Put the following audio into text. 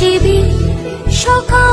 শিবি সকাল